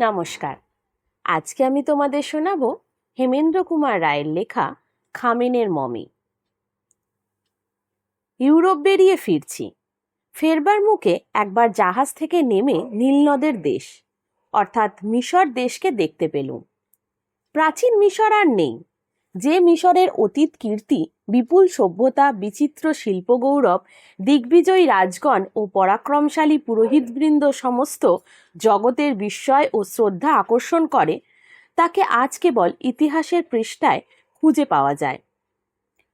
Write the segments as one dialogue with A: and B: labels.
A: নমস্কার। আজকে আমি তোমাদের শোনাবো হেমেন্দ্র কুমার রায়ের লেখা খামেনের মমি। ইউরোপ বেরিয়ে ফিরছি। ফেরবার মুখে একবার জাহাজ থেকে নেমে নীলনদের দেশ, অর্থাৎ মিশর দেশকে দেখতে পেলুম। প্রাচীন মিশর আর নেই। যে মিশরের অতীত কীর্তি বিপুল সভ্যতা, বিচিত্র শিল্পগৌরব, দিগ্বিজয়ী রাজগণ ও পরাক্রমশালী পুরোহিতবৃন্দ সমস্ত জগতের বিস্ময় ও শ্রদ্ধা আকর্ষণ করে, তাকে আজ কেবল ইতিহাসের পৃষ্ঠায় খুঁজে পাওয়া যায়।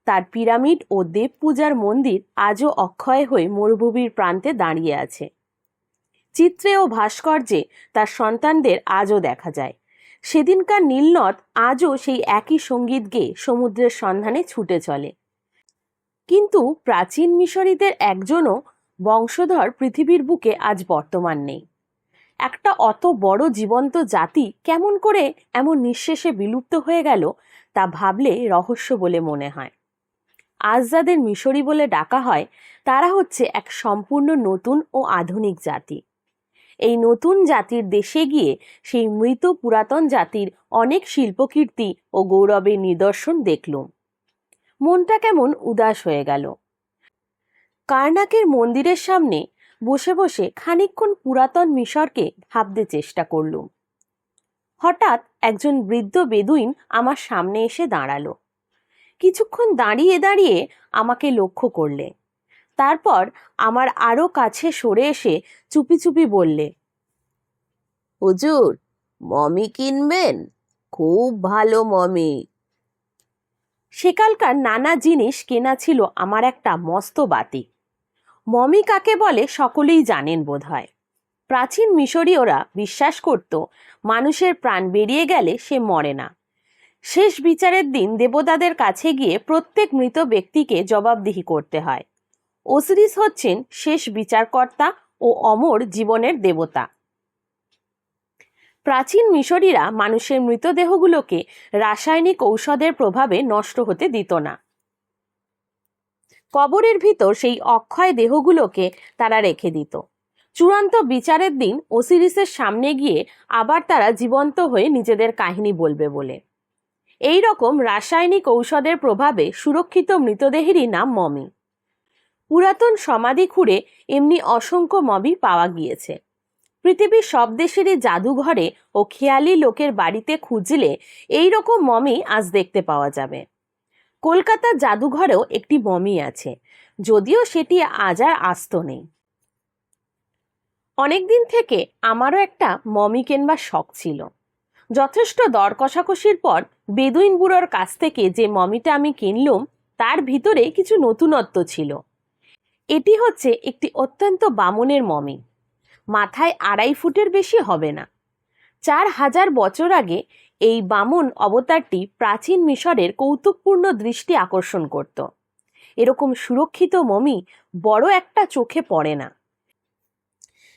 A: তার পিরামিড ও দেব পূজার মন্দির আজও অক্ষয় হয়ে মরুভূমির প্রান্তে দাঁড়িয়ে আছে। চিত্রে ও ভাস্কর্যে তার সন্তানদের আজও দেখা যায়। সেদিনকার নীলনদ আজও সেই একই সংগীত গেয়ে সমুদ্রের সন্ধানে ছুটে চলে। কিন্তু প্রাচীন মিশরীদের একজনও বংশধর পৃথিবীর বুকে আজ বর্তমান নেই। একটা অত বড় জীবন্ত জাতি কেমন করে এমন নিঃশেষে বিলুপ্ত হয়ে গেল তা ভাবলে রহস্য বলে মনে হয়। আজ যাদের মিশরি বলে ডাকা হয়, তারা হচ্ছে এক সম্পূর্ণ নতুন ও আধুনিক জাতি। এই নতুন জাতির দেশে গিয়ে সেই মৃত পুরাতন জাতির অনেক শিল্পকীর্তি ও গৌরবের নিদর্শন দেখলুম। মনটা কেমন উদাস হয়ে গেল। কার্নাকের মন্দিরের সামনে বসে বসে খানিকক্ষণ পুরাতন মিশরকে ভাবতে চেষ্টা করলুম। হঠাৎ একজন বৃদ্ধ বেদুইন আমার সামনে এসে দাঁড়াল। কিছুক্ষণ দাঁড়িয়ে দাঁড়িয়ে আমাকে লক্ষ্য করলে। তারপর আমার আরও কাছে সরে এসে চুপি চুপি বললে, হুজুর, মমি কিনবেন? খুব ভালো মমি। সেকালকার নানা জিনিস কেনা ছিল আমার একটা মস্ত বাতি। মমি কাকে বলে সকলেই জানেন বোধহয়। প্রাচীন মিশরীয়রা বিশ্বাস করত, মানুষের প্রাণ বেরিয়ে গেলে সে মরে না। শেষ বিচারের দিন দেবতাদের কাছে গিয়ে প্রত্যেক মৃত ব্যক্তিকে জবাবদিহি করতে হয়। ওসিরিস হচ্ছেন শেষ বিচারকর্তা ও অমর জীবনের দেবতা। প্রাচীন মিশরীরা মানুষের মৃতদেহগুলোকে রাসায়নিক ঔষধের প্রভাবে নষ্ট হতে দিত না। কবরের ভিতর সেই অক্ষয় দেহগুলোকে তারা রেখে দিত। চূড়ান্ত বিচারের দিন ওসিরিসের সামনে গিয়ে আবার তারা জীবন্ত হয়ে নিজেদের কাহিনী বলবে বলে। এই রকম রাসায়নিক ঔষধের প্রভাবে সুরক্ষিত মৃতদেহেরই নাম মমি। পুরাতন সমাধি খুঁড়ে এমনি অসংখ্য মমি পাওয়া গিয়েছে। পৃথিবীর সব দেশেরই জাদুঘরে ও খেয়ালি লোকের বাড়িতে খুঁজলে এই রকম মমি আজ দেখতে পাওয়া যাবে। কলকাতার জাদুঘরেও একটি মমি আছে, যদিও সেটি আজ আর আস্ত নেই। অনেকদিন থেকে আমারও একটা মমি কেনবার শখ ছিল। যথেষ্ট দর কষাকষির পর বেদুইন বুড়োর কাছ থেকে যে মমিটা আমি কিনলুম, তার ভিতরে কিছু নতুনত্ব ছিল। এটি হচ্ছে একটি অত্যন্ত বামনের মমি। মাথায় আড়াই ফুটের বেশি হবে না। চার হাজার বছর আগে এই বামন অবতারটি প্রাচীন মিশরের কৌতুকপূর্ণ দৃষ্টি আকর্ষণ করত। এরকম সুরক্ষিত মমি বড় একটা চোখে পড়ে না।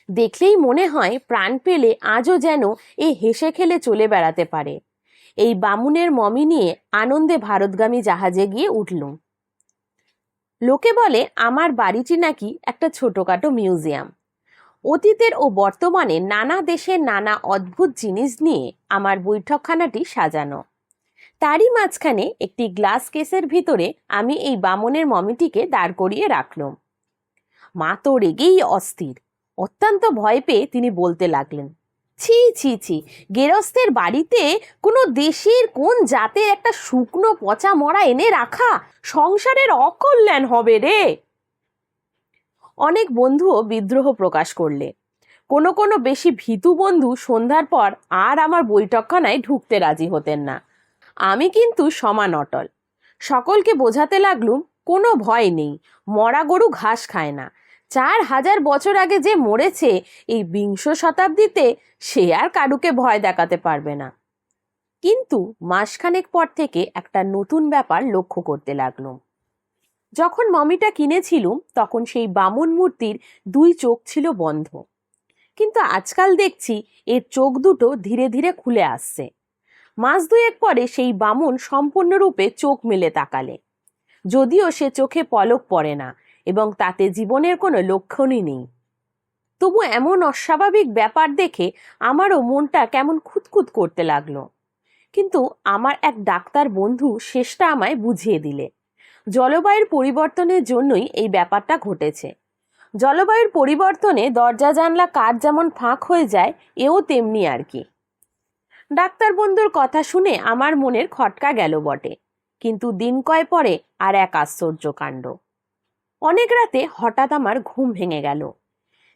A: দেখলেই মনে হয় প্রাণ পেলে আজও যেন এ হেসে খেলে চলে বেড়াতে পারে। এই বামুনের মমি নিয়ে আনন্দে ভারতগামী জাহাজে গিয়ে উঠলুম। লোকে বলে আমার বাড়িটি নাকি একটা ছোটখাটো মিউজিয়াম। অতীতের ও বর্তমানে নানা দেশের নানা অদ্ভুত জিনিস নিয়ে আমার বৈঠকখানাটি সাজানো। তারই মাঝখানে একটি গ্লাস কেসের ভিতরে আমি এই বামনের মমিটিকে দাঁড় করিয়ে রাখলাম। মা তো রেগেই অস্থির। অত্যন্ত ভয় পেয়ে তিনি বলতে লাগলেন ছি ছি ছি। গেরস্তের বাড়িতে কোনো দেশের কোন জাতের একটা শুকনো পচা মরা এনে রাখা সংসারের অকল্যাণ হবে রে। অনেক বন্ধুও বিদ্রোহ প্রকাশ করলে। কোনো কোনো বেশি ভীতু বন্ধু সন্ধ্যার পর আর আমার বৈঠকখানায় ঢুকতে রাজি হতেন না। আমি কিন্তু সমান অটল। সকলকে বোঝাতে লাগলুম, কোনো ভয় নেই। মরা গরু ঘাস খায় না। চার হাজার বছর আগে যে মরেছে, এই বিংশ শতাব্দীতে সে আর কারুকে ভয় দেখাতে পারবে না। কিন্তু মাসখানেক পর থেকে একটা নতুন ব্যাপার লক্ষ্য করতে লাগলাম। যখন মমিটা কিনেছিলুম, তখন সেই বামন মূর্তির দুই চোখ ছিল বন্ধ। কিন্তু আজকাল দেখছি এর চোখ দুটো ধীরে ধীরে খুলে আসছে। মাস দুয়েক পরে সেই বামন সম্পূর্ণরূপে চোখ মেলে তাকালে। যদিও সে চোখে পলক পড়ে না এবং তাতে জীবনের কোনো লক্ষণই নেই। তবু এমন অস্বাভাবিক ব্যাপার দেখে আমারও মনটা কেমন খুঁতখুত করতে লাগল। কিন্তু আমার এক ডাক্তার বন্ধু শেষটা আমায় বুঝিয়ে দিলে। জলবায়ুর পরিবর্তনের জন্যই এই ব্যাপারটা ঘটেছে। জলবায়ুর পরিবর্তনে দরজা, জানলা, কাঠ যেমন ফাঁক হয়ে যায়, এও তেমনি আর কি। ডাক্তার বন্ধুর কথা শুনে আমার মনের খটকা গেল বটে। কিন্তু দিন কয় পরে আর এক আশ্চর্য কাণ্ড। অনেক রাতে হঠাৎ আমার ঘুম ভেঙে গেল।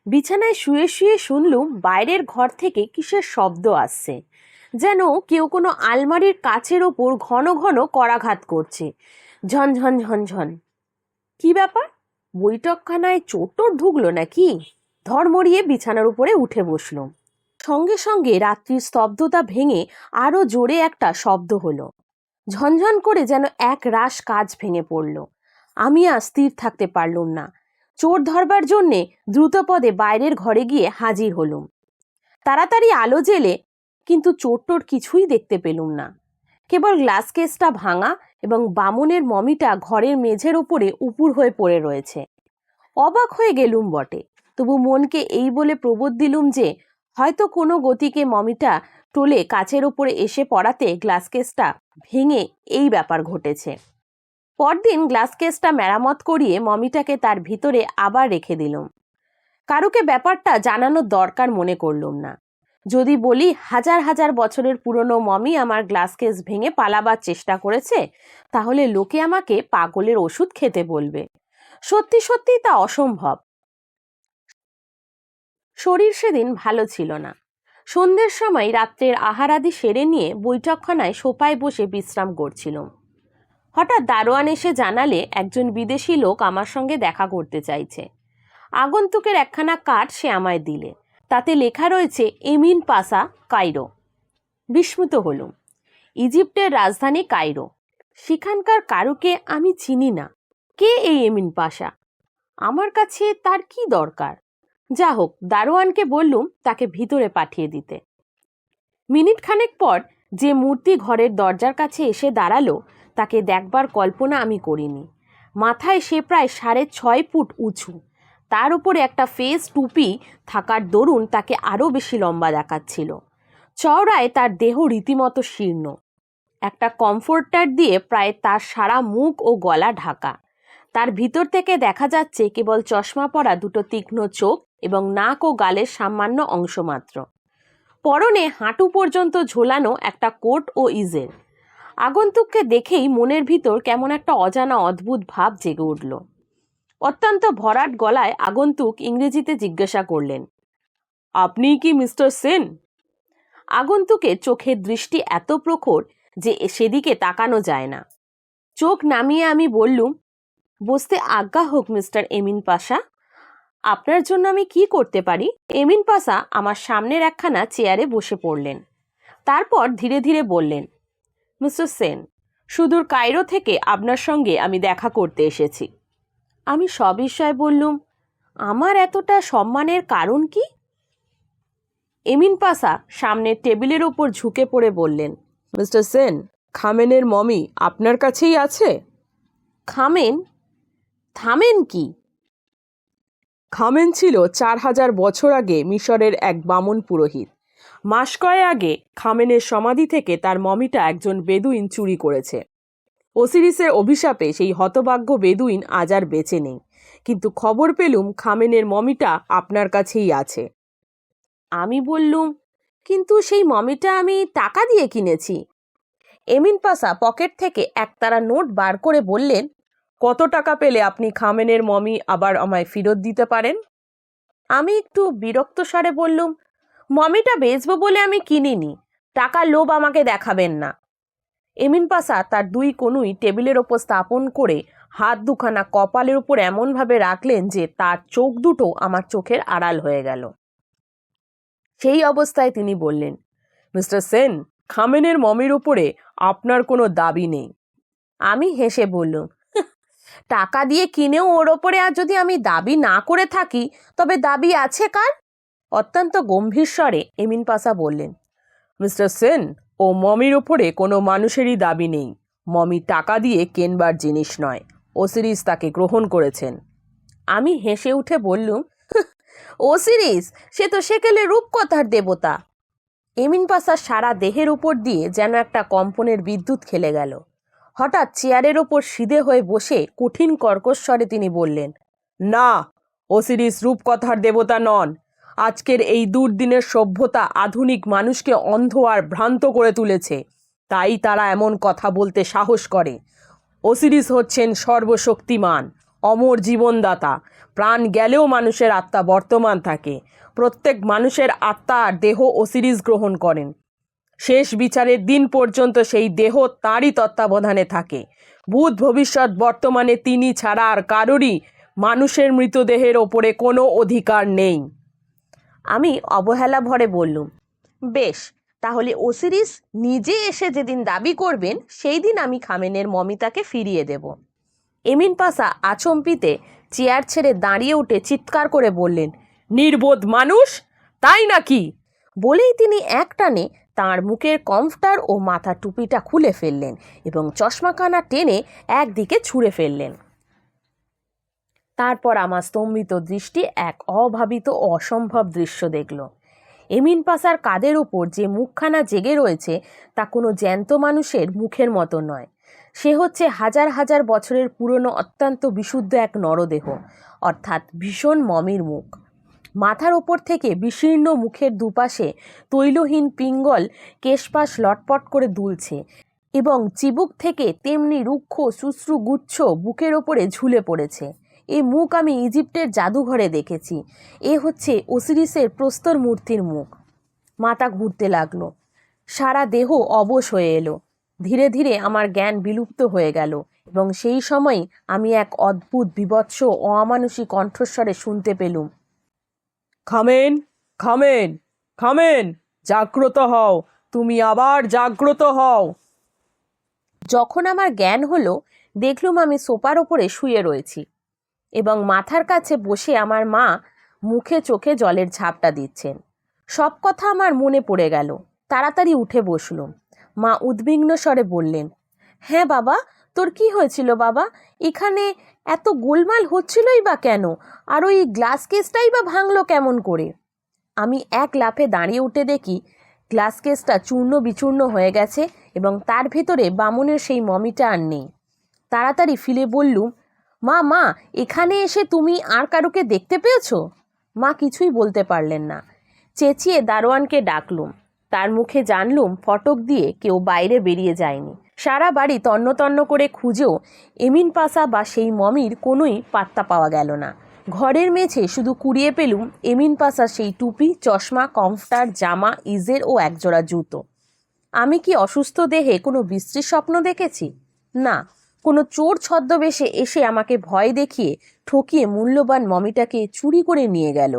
A: বিছানায় শুয়ে শুয়ে শুনলুম বাইরের ঘর থেকে কিসের শব্দ আসছে। যেন কেউ কোনো আলমারির কাছের ওপর ঘন ঘন করাঘাত করছে। ঝনঝন ঝনঝন কি ব্যাপার? বৈঠকখানায় চোটর ঢুকলো নাকি? ধর্মড়িয়ে বিছানার উপরে উঠে বসলুম। সঙ্গে সঙ্গে রাত্রির স্তব্ধতা ভেঙে আরও জোরে একটা শব্দ হলো। ঝনঝন করে যেন এক রাশ কাজ ভেঙে পড়ল। আমি আর স্থির থাকতে পারলুম না। চোর ধরবার জন্যে দ্রুতপদে বাইরের ঘরে গিয়ে হাজির হলুম। তাড়াতাড়ি আলো জেলে, কিন্তু চোর টোর কিছুই দেখতে পেলুম না। কেবল গ্লাস কেসটা ভাঙা এবং বামনের মমিটা ঘরের মেঝের ওপরে উপুর হয়ে পড়ে রয়েছে। অবাক হয়ে গেলুম বটে, তবু মনকে এই বলে প্রবোধ দিলুম যে, হয়তো কোনো গতিকে মমিটা টোলে কাচের ওপরে এসে পড়াতে গ্লাস কেসটা ভেঙে এই ব্যাপার ঘটেছে। পরদিন গ্লাস কেসটা মেরামত করিয়ে মমিটাকে তার ভিতরে আবার রেখে দিলুম। কারুকে ব্যাপারটা জানানোর দরকার মনে করলুম না। যদি বলি, হাজার হাজার বছরের পুরনো মমি আমার গ্লাস কেস ভেঙে পালাবার চেষ্টা করেছে, তাহলে লোকে আমাকে পাগলের ওষুধ খেতে বলবে। সত্যি সত্যি তা অসম্ভব। শরীর সেদিন ভালো ছিল না। সন্ধ্যের সময় রাত্রের আহারাদি সেরে নিয়ে বৈঠকখানায় সোপায় বসে বিশ্রাম করছিলাম। হঠাৎ দারোয়ান এসে জানালে, একজন বিদেশি লোক আমার সঙ্গে দেখা করতে চাইছে। আগন্তুকের একখানা কার্ড সে আমায় দিলে। তাতে লেখা রয়েছে, এমিন পাসা কাইরো বিস্মিত হলুম। ইজিপ্টের রাজধানী কাইরো সেখানকার কারুকে আমি চিনি না। কে এই এমিন পাশা আমার কাছে তার কি দরকার? যা হোক দারোয়ানকে বললুম তাকে ভিতরে পাঠিয়ে দিতে। মিনিট খানেক পর যে মূর্তি ঘরের দরজার কাছে এসে দাঁড়াল তাকে দেখবার কল্পনা আমি করিনি। মাথায় সে প্রায় সাড়ে ছয় ফুট উঁচু। তার উপরে একটা ফেস টুপি থাকার দরুন তাকে আরও বেশি লম্বা দেখাচ্ছিল। চওড়ায় তার দেহ রীতিমতো শীর্ণ। একটা কমফোর্টার দিয়ে প্রায় তার সারা মুখ ও গলা ঢাকা। তার ভিতর থেকে দেখা যাচ্ছে কেবল চশমা পরা দুটো তীক্ষ্ণ চোখ এবং নাক ও গালের সামান্য অংশ মাত্র। পরনে হাঁটু পর্যন্ত ঝোলানো একটা কোট ও ইজের। আগন্তুককে দেখেই মনের ভিতর কেমন একটা অজানা অদ্ভুত ভাব জেগে উঠল। অত্যন্ত ভরাট গলায় আগন্তুক ইংরেজিতে জিজ্ঞাসা করলেন, আপনি কি মিস্টার সেন? আগন্তুকের চোখের দৃষ্টি এত প্রখর যে সেদিকে তাকানো যায় না। চোখ নামিয়ে আমি বললুম, বসতে আজ্ঞা হোক মিস্টার এমিন পাশা, আপনার জন্য আমি কি করতে পারি? এমিন পাশা আমার সামনের একখানা চেয়ারে বসে পড়লেন। তারপর ধীরে ধীরে বললেন মিস্টার সেন সুদূর কায়রো থেকে আপনার সঙ্গে আমি দেখা করতে এসেছি। আমি সবিস্ময়ে বললুম আমার এতটা সম্মানের কারণ কি? এমিন পাসা সামনের টেবিলের ওপর ঝুঁকে পড়ে বললেন
B: মিস্টার সেন খামেনের মমি আপনার কাছেই আছে?
A: খামেন? থামেন কি?
B: খামেন ছিল চার হাজার বছর আগে মিশরের এক বামন পুরোহিত। মাস কয়ে আগে খামেনের সমাধি থেকে তার মমিটা একজন বেদুইন চুরি করেছে। ওসিরিসের অভিশাপে সেই হতভাগ্য বেদুইন আজ আর বেঁচে নেই। কিন্তু খবর পেলুম খামেনের মমিটা আপনার কাছেই আছে।
A: আমি বললুম, কিন্তু সেই মমিটা আমি টাকা দিয়ে কিনেছি। এমিন পাসা পকেট থেকে একতারা নোট বার করে বললেন,
B: কত টাকা পেলে আপনি খামেনের মমি আবার আমায় ফেরত দিতে পারেন?
A: আমি একটু বিরক্ত স্বরে বললুম মমিটা বেচবো বলে আমি কিনিনি। টাকার লোভ আমাকে দেখাবেন না। এমিন পাশা তার দুই কনুই টেবিলের ওপর স্থাপন করে হাত দুখানা কপালের উপর এমনভাবে রাখলেন যে তার চোখ দুটো আমার চোখের আড়াল হয়ে গেল। সেই অবস্থায় তিনি বললেন,
B: মিস্টার সেন, খামেনের মমির উপরে আপনার কোনো দাবি নেই।
A: আমি হেসে বললুম, টাকা দিয়ে কিনেও ওর ওপরে আর যদি আমি দাবি না করে থাকি, তবে দাবি আছে কার? অত্যন্ত গম্ভীর স্বরে এমিন পাসা বললেন,
B: মিস্টার সেন, ও মমির উপরে কোনো মানুষেরই দাবি নেই। মমি টাকা দিয়ে কেনবার জিনিস নয়। ওসিরিস তাকে গ্রহণ করেছেন।
A: আমি হেসে উঠে বললুম ও সিরিজ সে তো সেকেলে রূপকথার দেবতা। এমিন পাশা সারা দেহের উপর দিয়ে যেন একটা কম্পনের বিদ্যুৎ খেলে গেল। হঠাৎ চেয়ারের ওপর সিধে হয়ে বসে কঠিন কর্কশ্বরে তিনি বললেন,
B: না, ওসিরিস রূপকথার দেবতা নন। আজকের এই দুর্দিনের সভ্যতা আধুনিক মানুষকে অন্ধ আর ভ্রান্ত করে তুলেছে। তাই তারা এমন কথা বলতে সাহস করে। ওসিরিস হচ্ছেন সর্বশক্তিমান, অমর জীবনদাতা। প্রাণ গেলেও মানুষের আত্মা বর্তমান থাকে। প্রত্যেক মানুষের আত্মা আর দেহ ওসিরিস গ্রহণ করেন। শেষ বিচারের দিন পর্যন্ত সেই দেহ তাঁরই তত্ত্বাবধানে থাকে। ভূত ভবিষ্যৎ বর্তমানে তিনি ছাড়া আর কারোরই মানুষের মৃতদেহের ওপরে কোনো অধিকার নেই।
A: আমি অবহেলা ভরে বললুম, বেশ, তাহলে ওসিরিস নিজে এসে যেদিন দাবি করবেন সেই দিন আমি খামেনের মমিতাকে ফিরিয়ে দেব। এমিন পাসা আচম্পিতে চেয়ার ছেড়ে দাঁড়িয়ে উঠে চিৎকার করে বললেন,
B: নির্বোধ মানুষ, তাই নাকি?
A: বলেই তিনি একটানে তাঁর মুখের কমফটার ও মাথা টুপিটা খুলে ফেললেন এবং চশমাখানা টেনে একদিকে ছুঁড়ে ফেললেন। তারপর আমার স্তম্ভিত দৃষ্টি এক অভাবিত অসম্ভব দৃশ্য দেখল। এমিন পাসার কাদের উপর যে মুখখানা জেগে রয়েছে তা কোনো জ্যান্ত মানুষের মুখের মতো নয়। সে হচ্ছে হাজার হাজার বছরের পুরনো অত্যন্ত বিশুদ্ধ এক নরদেহ, অর্থাৎ ভীষণ মমির মুখ। মাথার ওপর থেকে বিশীর্ণ মুখের দুপাশে তৈলহীন পিঙ্গল কেশপাশ লটপট করে দুলছে এবং চিবুক থেকে তেমনি রুক্ষ শুশ্রু গুচ্ছ বুকের ওপরে ঝুলে পড়েছে। এই মুখ আমি ইজিপ্টের জাদুঘরে দেখেছি। এ হচ্ছে ওসিরিসের প্রস্তর মূর্তির মুখ। মাথা ঘুরতে লাগল। সারা দেহ অবশ হয়ে এলো। ধীরে ধীরে আমার জ্ঞান বিলুপ্ত হয়ে গেল এবং সেই সময় আমি এক অদ্ভুত বিভৎস ও অমানুষী কণ্ঠস্বরে শুনতে পেলুম।
B: খামেন খামেন খামেন জাগ্রত হও তুমি আবার জাগ্রত হও।
A: যখন আমার জ্ঞান হলো দেখলুম আমি সোপার ওপরে শুয়ে রয়েছি। এবং মাথার কাছে বসে আমার মা মুখে চোখে জলের ঝাপটা দিচ্ছেন। সব কথা আমার মনে পড়ে গেল। তাড়াতাড়ি উঠে বসলুম। মা উদ্বিগ্ন স্বরে বললেন হ্যাঁ বাবা, তোর কি হয়েছিল বাবা? এখানে এত গোলমাল হচ্ছিলই বা কেন? আর ওই গ্লাস কেসটাই বা ভাঙলো কেমন করে? আমি এক লাফে দাঁড়িয়ে উঠে দেখি, গ্লাস কেসটা চূর্ণ বিচূর্ণ হয়ে গেছে এবং তার ভেতরে বামনের সেই মমিটা আর নেই। তাড়াতাড়ি ফিরে বললুম মা মা, এখানে এসে তুমি আর কারুকে দেখতে পেয়েছ? মা কিছুই বলতে পারলেন না। চেঁচিয়ে দারোয়ানকে ডাকলুম। তার মুখে জানলুম ফটক দিয়ে কেউ বাইরে বেরিয়ে যায়নি। সারা বাড়ি তন্ন তন্ন করে খুঁজেও এমিন পাসা বা সেই মমির কোনোই পাত্তা পাওয়া গেল না। ঘরের মেঝে শুধু কুড়িয়ে পেলুম এমিন পাসা সেই টুপি, চশমা, কমফটার, জামা, ইজের ও একজোড়া জুতো। আমি কি অসুস্থ দেহে কোনো বিশ্রী স্বপ্ন দেখেছি? না কোনো চোর ছদ্মবেশে এসে আমাকে ভয় দেখিয়ে ঠকিয়ে মূল্যবান মমিটাকে চুরি করে নিয়ে গেল।